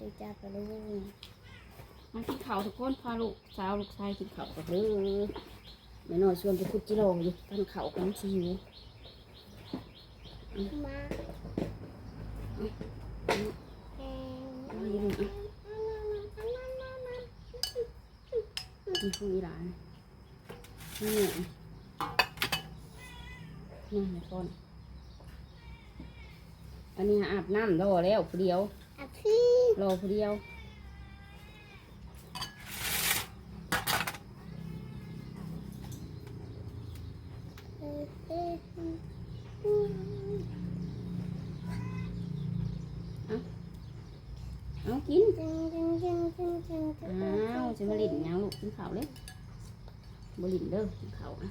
ดีจ้าปะลุงมากินข้าวทุกคนพาลูกสาวลูกชายกินข้าวกับเด้อแม่น้อยชวนไปคุดจิโร่อยู่ทานข้าวกันชิวมาเอาอยู่ลูกอะมีผู้อีหลานนี่เนี่ยนี่แม่คนอันนี้อาบน้ำรอแล้วผู้เดียวอะพี่ รอผู้เดียวเออเอออืมเอากินอ้าวจะมาหลินยังลูกกินข้าวเลยบหลินเด้อกินข้าวนะ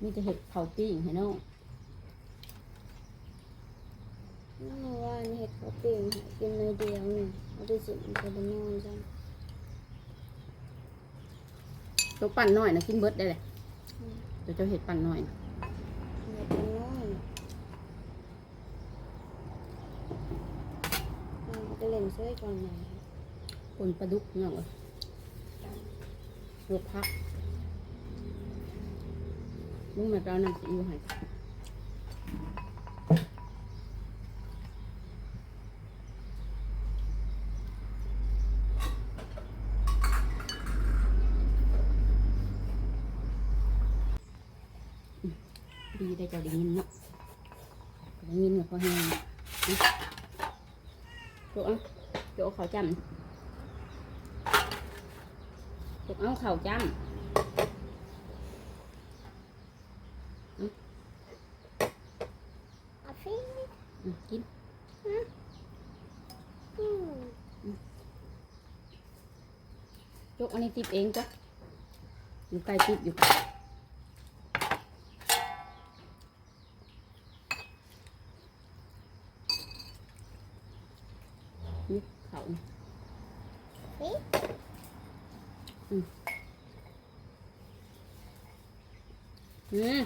มีจะเห็ดเผาปิ้งให้น้อง เมื่อวาน เห็ดข้าวปิ้งให้กินเลยเดียวเนี่ยเอาไปสิมันจะได้นอนจ้ะตัวปั่นน้อยนะกินเบิดได้เลยเดี๋ยวเจ้าเห็ดปั่นน้อยนะเห็ดมันน้อยอ่าเอาไปเล่นเสื้อก่อนหน่อยคนปลาดุกเนาะลวกพักลุงแม่ไปเอาน้ำซีอิ๊วให้อืม ดีได้เจ้าได้ยินเนาะได้ยินกับพ่อแห้งอืมโจ๊ะโจ๊ะเขาวจำโจ๊ะเอาเขาวจำกินอืมยกอันนี้ติดเองจ้ะอยู่ใกล้ติดอยู่นี่เขา พี่ อืม อืม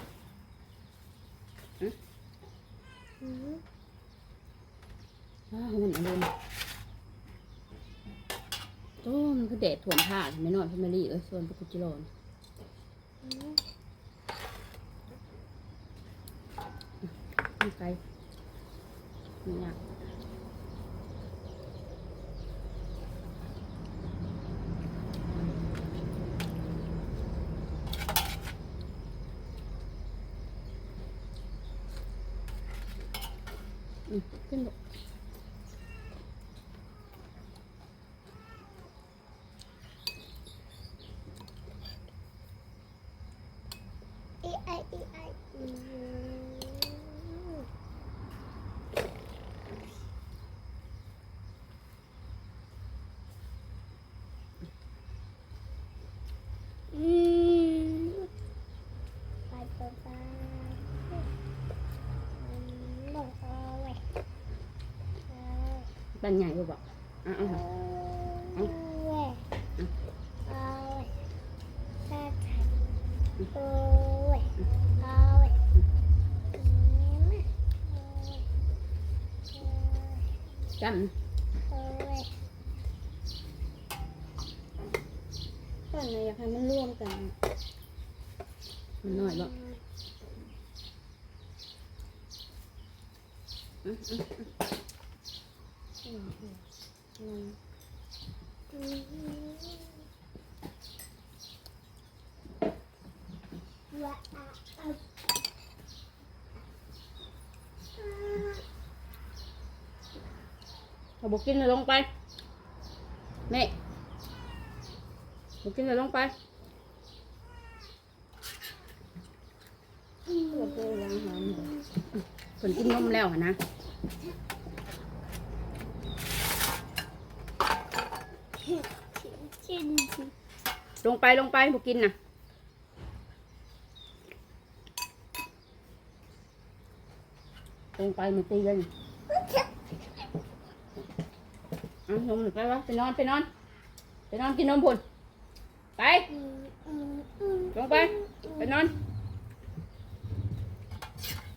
ว้าวมันอะไรนะโอ้มันคือแดดถ่วมผ้าไม่นอนพี่มารีเอ้ยส่วนปกุจิโรนอืมนี่ไกลนี่ยาก อืมขึ้นลูก อีไออีไออืมอืมไปไปไปอืมบอกเอาไว้เอา บ้านใหญ่ก็บอกอะเอาเอาไว้เอาไว้ใช่ใช่เอาไว้เอาไมอาไว้จเอาไว้ก่อนนะอยากให้มันร่วมกัน มันน้อยบ่อืมอืม อืมอืมอืมอืมว่าอะอะอะถ้าบอกกินเลยลงไปแม่บอกกินเลยลงไปเปิดเลยยังหอมอยู่ผลกินนมแล้วหั่นนะ ชินลงไปลงไปบอกกินนะลงไปมันตีกันเอานมหนึ่งไปวะไปนอนไปนอน ไปนอนกินนมพุ่นไป ลงไป ไปนอน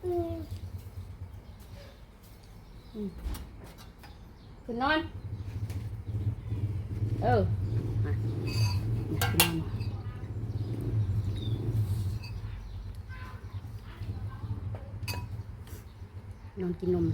อืนนอน เออมาอยากกินนอนนอนกินนม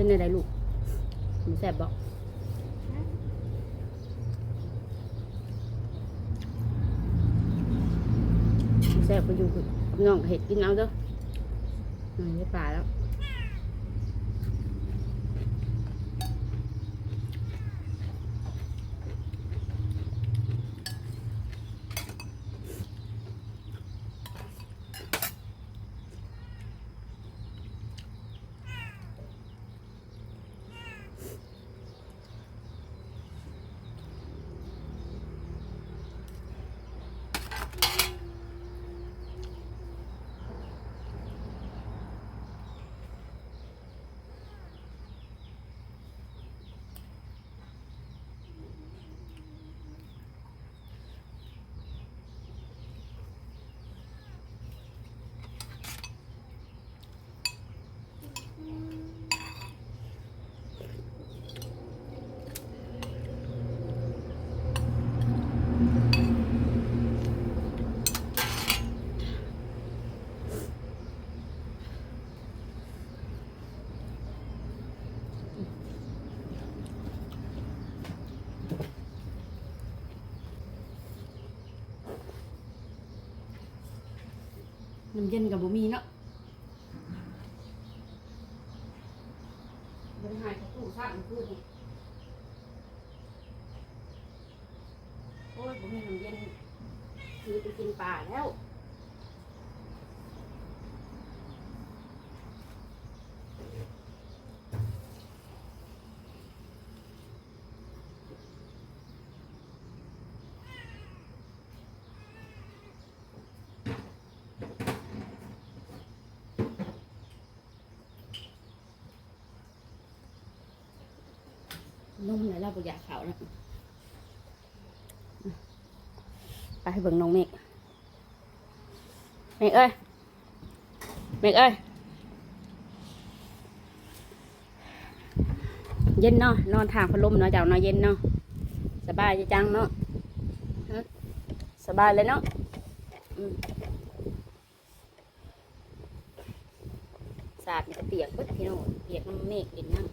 เป็นอะไรลูกหมูแสบบอกหมูแสบก็อยู่น้องเห็ดกินเอาเด้ออืมได้ปลาแล้ว น้ำเย็นกับบุมีเนาะบริหารตู้ซ่ามันคือนี่โอ้ยบุมีน้ำเย็นคือไปกินปลาแล้ว นุ่มเลยเราบ่อยากเขาแล้วไปให้เบิ่งน้องเมฆเมฆเอ้ยเมฆเอ้ยเย็นเนาะนอนทางพัดลมเนาะเจ้าเนาะเย็นเนาะสบายจะจังเนาะสบายเลยเนาะสาดมันจะเปียกเบิดพี่น้องเปียกน้ำเมฆเห็นนั่ง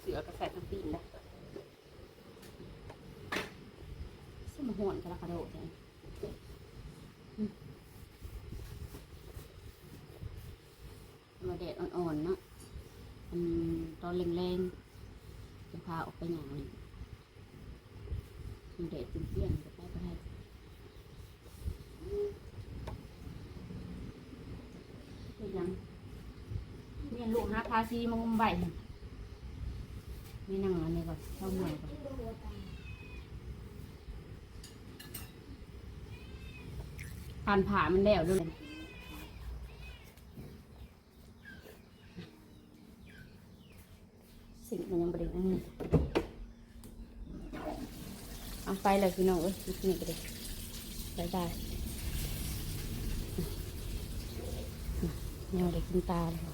เสือกระแสทั้งปีนนะสม หวนกระกระโดดเลยมาแดดอ่อนๆเนาะมันตอนแรงๆจะพาออกไปอย่างนี้มันแดดเปรี้ยงๆจะไปไปได้เป็นยังเนี่ยลูกหาพาซีมางมใบไม่นั่งอันนี้ก่อนเข้าเมืองก่อน กานผ่ามันแล้วด้วยสิ่งมันยังบริเวณนี้เอาไปเลยพี่น้องเอ้ยนี่ก็ได้บายบายยังไม่ได้กินตาเลย